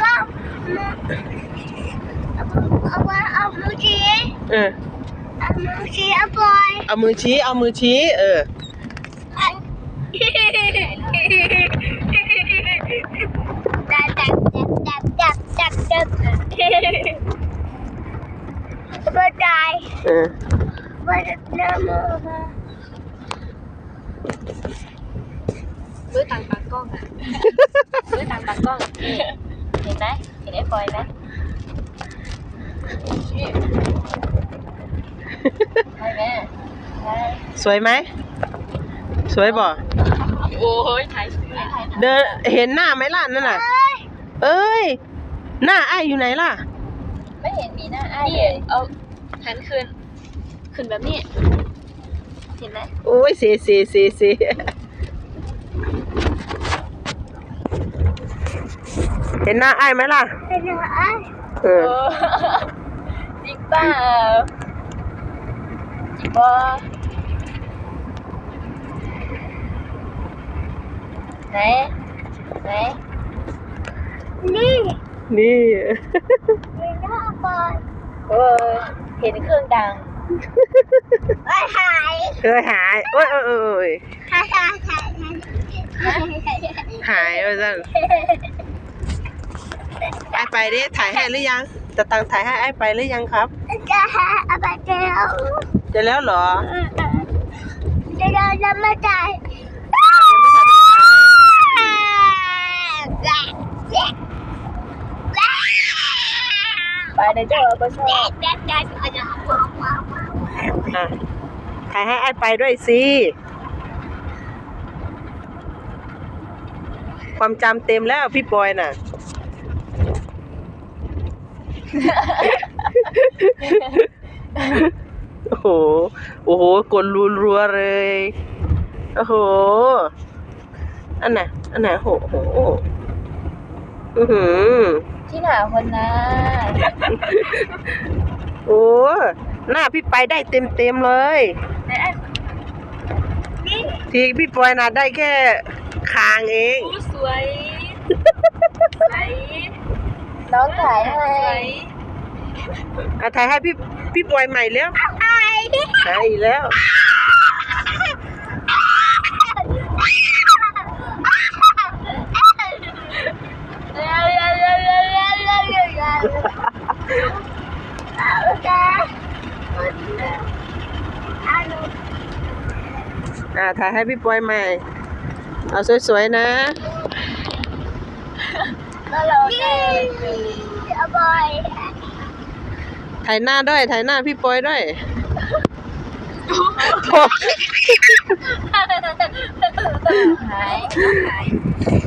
ก็เอาไว้เอามือชี้เออเอามือชี้เอาปล่อยเอามือชี้เอามือชี้ เออจับจับจับจับจับจับจับไม่ได้เออไม่ได้เนื้อมือมาซื้อตังค์ปากกล้องอะซื้อตังค์ปากกล้องเห็นไหมเห็นไอ้ปอยไหมใช่ไหมใช่สวยไหม สวยบ่โอ้ยถ่ายสวยถ่ายเดินเห็นหน้าไหมล่ะนั่นน่ะ เอ้ย หน้าไอ้ายอยู่ไหนล่ะ ไม่เห็นมีหน้าอ้ายเลยเอาหันขึ้น ขึ้นแบบนี้ เห็นไหม โอ้ยเสเสเสเส เห็นหน้าไอ้ายไหมล่ะ เป็นอะไรเอโอ้อจริงเปล่าจริงปะไหน ไหน นี่นี่ มีหน้าปล่อยเออ เห็นเครื่องดัง ไอ้หายเคยหายโอ้ยโอ้ยโอ้ยโอ้ยหายหายหายหายหายไปจังไอ้าย ไปดิถ่ายให้หรือยังจะตังถ่ายให้ไอ้ายไปหรือยังครับจะหาอะไรเจ้าจะแล้วเหรอจะเดินจะไม่ใจยังไม่ทันได้ถ่ายไปในเจ้าเอาไปชอบอะถ่ายให้ไอ้ายไปด้วยสิความจำเต็มแล้วพี่ปอยน่ะ โอ้โห โอ้โหกดรัวๆเลย โอ้โห อันไหนอันไหนโอ้โหอือหือ ที่หนาคนนะโอ้หน้าพี่ไปได้เต็มๆเลยไหนไอ้ทีพี่ปอยน่ะได้แค่คางเองผู้สวย สวย น้องถ่ายให้ อาถ่ายให้พี่พี่ปอยใหม่แล้วถ่ายอีกแล้ว อ่าถ่ายให้พี่ปอยใหม่ เอาสวยๆนะ ถ่ายหน้าด้วย ถ่ายหน้าพี่ปอยด้วยหายหาย